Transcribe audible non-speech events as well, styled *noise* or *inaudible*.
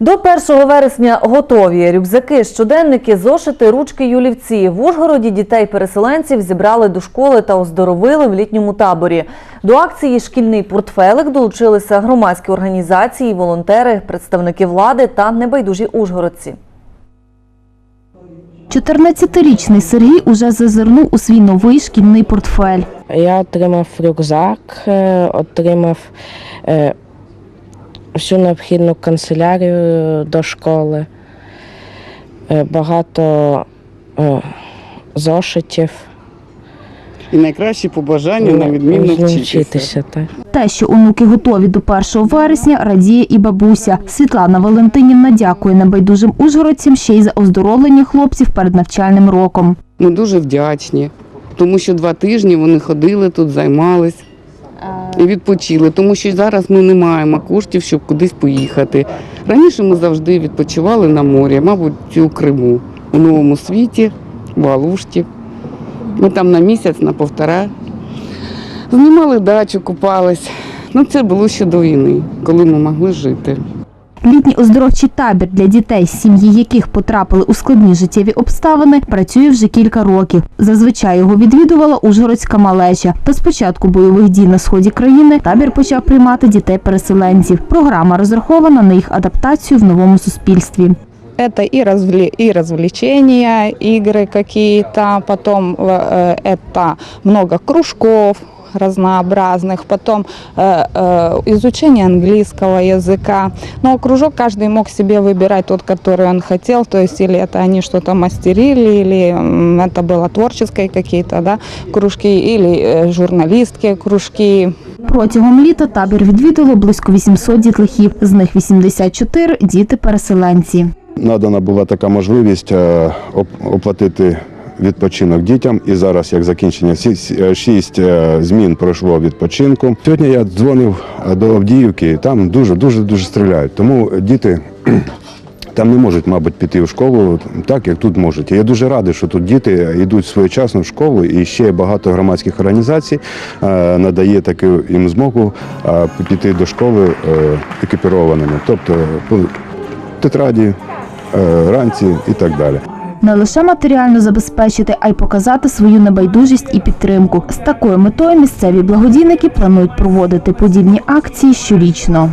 До 1 вересня готові рюкзаки, щоденники, зошити, ручки, юлівці. В Ужгороді дітей-переселенців зібрали до школи та оздоровили в літньому таборі. До акції Шкільний портфелик долучилися громадські організації, волонтери, представники влади та небайдужі ужгородці. 14-річний Сергій уже зазирнув у свій новий шкільний портфель. Я отримав рюкзак, е, отримав е, всю необхідну канцелярію до школи, е, багато е, зошитів. І найкращі побажання на відмінно вчитися. вчитися. Так. Те, що онуки готові до 1 вересня, радіє і бабуся. Світлана Валентинівна дякує небайдужим ужгородцям ще й за оздоровлення хлопців перед навчальним роком. Ми дуже вдячні, тому що два тижні вони ходили тут, займались відпочили, тому що зараз ми не маємо коштів, щоб кудись поїхати. Раніше ми завжди відпочивали на морі, мабуть, у Криму, у новому світі, в Алушті. Ми там на місяць, на півтора. Знімали дачу, купались. Ну, це було ще до війни, коли ми могли жити. Літній оздоровчий табір для дітей, сім'ї яких потрапили у складні життєві обставини, працює вже кілька років. Зазвичай його відвідувала Ужгородська малеча. Та з початку бойових дій на сході країни табір почав приймати дітей-переселенців. Програма розрахована на їх адаптацію в новому суспільстві. Это и, развле- и развлечения, игры какие-то, потом э, это много кружков разнообразных, потом э, э, изучение английского языка. Но кружок каждый мог себе выбирать тот, который он хотел, то есть или это они что-то мастерили, или м, это было творческие какие-то да, кружки, или э, журналистские кружки, Протягом літа табір відвідало близько 800 дітлахів. З них 84 – діти-переселенці. надана була така можливість е, оп- оплатити відпочинок дітям. І зараз, як закінчення, е, шість е, змін пройшло відпочинку. Сьогодні я дзвонив е, до Авдіївки, там дуже дуже дуже стріляють. Тому діти. *clears throat* Там не можуть, мабуть, піти в школу так, як тут можуть. Я дуже радий, що тут діти йдуть своєчасно в школу, і ще багато громадських організацій надає таку їм змогу піти до школи екіпірованими, тобто тетраді, ранці і так далі. Не лише матеріально забезпечити, а й показати свою небайдужість і підтримку. З такою метою місцеві благодійники планують проводити подібні акції щорічно.